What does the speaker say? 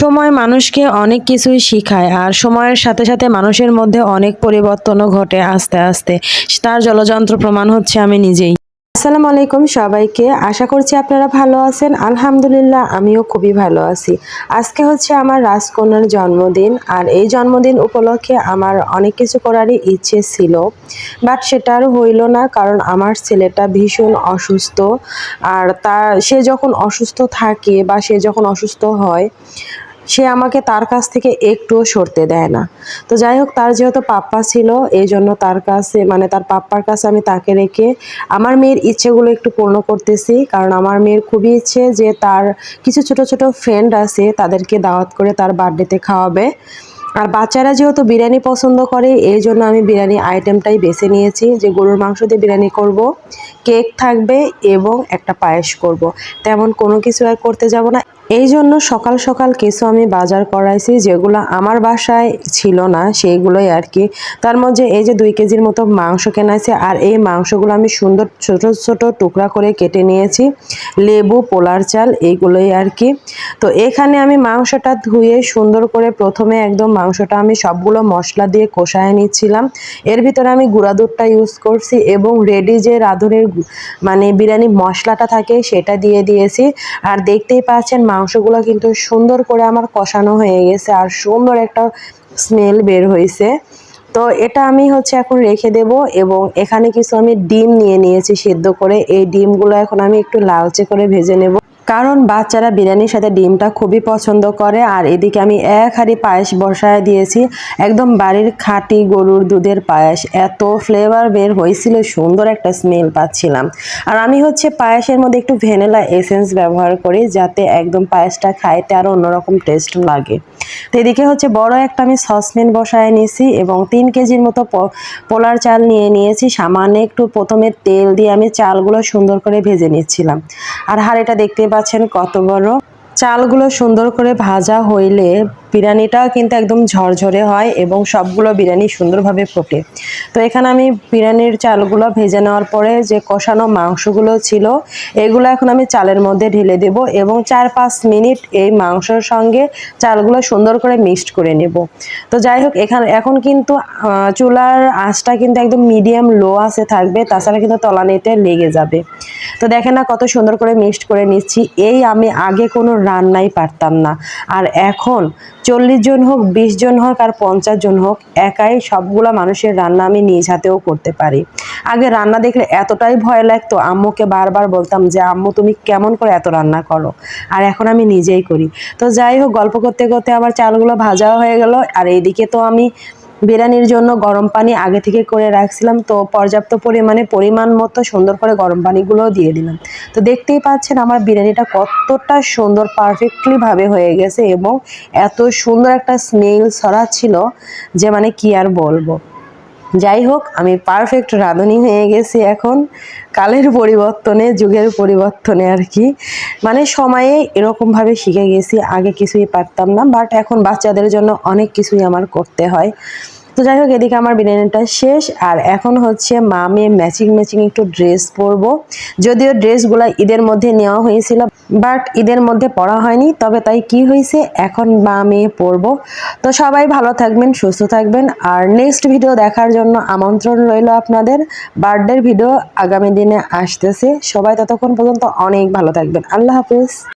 সময় মানুষকে অনেক কিছুই শিখায় আর সময়ের সাথে সাথে মানুষের মধ্যে অনেক পরিবর্তনও ঘটে আস্তে আস্তে। তার জলযন্ত্র প্রমাণ হচ্ছে আমি নিজেই। আসসালামু আলাইকুম সবাইকে। আশা করছি আপনারা ভালো আছেন। আলহামদুলিল্লাহ, আমিও খুবই ভালো আছি। আজকে হচ্ছে আমার রাজকন্যার জন্মদিন আর এই জন্মদিন উপলক্ষে আমার অনেক কিছু করারই ইচ্ছে ছিল। বাট সেটা আর হইল না কারণ আমার ছেলেটা ভীষণ অসুস্থ আর তার, সে যখন অসুস্থ থাকে বা সে যখন অসুস্থ হয় সে আমাকে তার কাছ থেকে একটুও সরতে দেয় না। তো যাই হোক, তার যেহেতু পাপ্পা ছিল, এই জন্য তার কাছে মানে তার পাপ্পার কাছে আমি তাকে রেখে আমার মেয়ের ইচ্ছেগুলো একটু পূর্ণ করতেছি। কারণ আমার মেয়ের খুবই ইচ্ছে যে তার কিছু ছোট ছোট ফ্রেন্ড আছে, তাদেরকে দাওয়াত করে তার বার্থডেতে খাওয়াবে। আর বাচ্চারা যেহেতু বিরিয়ানি পছন্দ করে, এই জন্য আমি বিরিয়ানি আইটেমটাই বেছে নিয়েছি যে গরুর মাংস দিয়ে বিরিয়ানি করব কেক থাকবে এবং একটা পায়েস করব। তেমন কোনো কিছু আর করতে যাব না। এই জন্য সকাল সকাল কিছু আমি বাজার করাইছি যেগুলো আমার বাসায় ছিল না, সেইগুলোই আর কি। তার মধ্যে এই যে দুই কেজির মতো মাংস কেনাইছে আর এই মাংসগুলো আমি সুন্দর ছোট ছোট টুকরা করে কেটে নিয়েছি, লেবু, পোলার চাল, এইগুলোই আর কি। তো এখানে আমি মাংসটা ধুয়ে সুন্দর করে প্রথমে একদম মাংসটা আমি সবগুলো মশলা দিয়ে কষায় নিচ্ছিলাম। এর ভিতরে আমি গুঁড়া দুধটা ইউজ করছি এবং রেডি যে রাঁধুনের মানে বিরিয়ানি মশলাটা থাকে সেটা দিয়ে দিয়েছি। আর দেখতেই পাচ্ছেন মাংসগুলো কিন্তু সুন্দর করে আমার কষানো হয়ে গেছে আর সুন্দর একটা স্মেল বের হয়েছে। তো এটা আমি হচ্ছে এখন রেখে দেব এবং এখানে কিছু আমি ডিম নিয়ে নিয়েছি সেদ্ধ করে। এই ডিমগুলো এখন আমি একটু লালচে করে ভেজে নেব। কারণ বাচ্চারা বিরিয়ানির সাথে ডিমটা খুবই পছন্দ করে, আর এদিকে আমি এক হাঁড়ি পায়েস বসায় দিয়েছি। একদম বাড়ির খাঁটি গরুর দুধের পায়েস। এত ফ্লেভার বের হয়েছিল, সুন্দর একটা স্মেল পাচ্ছিলাম। আর আমি হচ্ছে পায়েসের মধ্যে একটু ভ্যানিলা এসেন্স ব্যবহার করি, যাতে একদম পায়েসটা খাইতে আরও অন্যরকম টেস্ট লাগে। তো এদিকে হচ্ছে বড় একটা আমি সসপ্যান বসায় নিয়েছি এবং তিন কেজির মতো পোলার চাল নিয়ে নিয়েছি। সামান্য একটু প্রথমে তেল দিয়ে আমি চালগুলো সুন্দর করে ভেজে নিচ্ছিলাম। আর হাড়িটা দেখতে পাচ্ছেন কত বড়? চালগুলো সুন্দর করে ভাজা হইলে বিরিয়ানিটাও কিন্তু একদম ঝরঝরে হয় এবং সবগুলো বিরিয়ানি সুন্দরভাবে ফোটে। তো এখানে আমি বিরিয়ানির চালগুলো ভেজে নেওয়ার পরে যে কষানো মাংসগুলো ছিল, এগুলো এখন আমি চালের মধ্যে ঢেলে দেব এবং চার পাঁচ মিনিট এই মাংসর সঙ্গে চালগুলো সুন্দর করে মিক্সড করে নেব। তো যাই হোক, এখানে এখন কিন্তু চুলার আঁচটা কিন্তু একদম মিডিয়াম লো আছে থাকবে, তাছাড়া কিন্তু তলানিতে লেগে যাবে। তো দেখেন না কত সুন্দর করে মিক্সড করে নিচ্ছি। এই আমি আগে কোনো রান্নাই পারতাম না। আর এখন চল্লিশ জন হোক, বিশ জন হোক আর পঞ্চাশ জন হোক, একাই সবগুলা মানুষের রান্না আমি নিজ হাতেও করতে পারি। আগে রান্না দেখলে এতটাই ভয় লাগতো, আম্মুকে বারবার বলতাম যে, আম্মু, তুমি কেমন করে এত রান্না করো? আর এখন আমি নিজেই করি। তো যাই হোক, গল্প করতে করতে আমার চালগুলো ভাজাও হয়ে গেল, আর এইদিকে তো আমি বিরিয়ানির জন্য গরম পানি আগে থেকে করে রাখছিলাম, তো পর্যাপ্ত পরিমাণে পরিমাণ মতো সুন্দর করে গরম পানিগুলোও দিয়ে দিলাম। তো দেখতেই পাচ্ছেন আমার বিরিয়ানিটা কতটা সুন্দর পারফেক্টলিভাবে হয়ে গেছে এবং এত সুন্দর একটা স্মেল ছড়াচ্ছিল যে মানে কি আর বলব। যাই হোক আমি পারফেক্ট রাঁধুনি হয়ে গেছি এখন। কালের পরিবর্তনে, যুগের পরিবর্তনে আর কি। মানে সময়ে এরকমভাবে শিখে গেছি, আগে কিছুই পারতাম না বাট এখন বাচ্চাদের জন্য অনেক কিছুই আমার করতে হয়। তো যাই হোক, এদিকে আমার বিরিয়ানিটা শেষ। আর এখন হচ্ছে মা মেয়ে ম্যাচিং ম্যাচিং একটু ড্রেস পরবো। যদিও ড্রেসগুলো ঈদের মধ্যে নেওয়া হয়েছিল বাট ঈদের মধ্যে পড়া হয়নি। তবে তাই কি হয়েছে, এখন মা মেয়ে পরবো। তো সবাই ভালো থাকবেন, সুস্থ থাকবেন। আর নেক্সট ভিডিও দেখার জন্য আমন্ত্রণ রইল আপনাদের। বার্থডের ভিডিও আগামী দিনে আসতেছে। সবাই ততক্ষণ পর্যন্ত অনেক ভালো থাকবেন। আল্লাহ হাফিজ।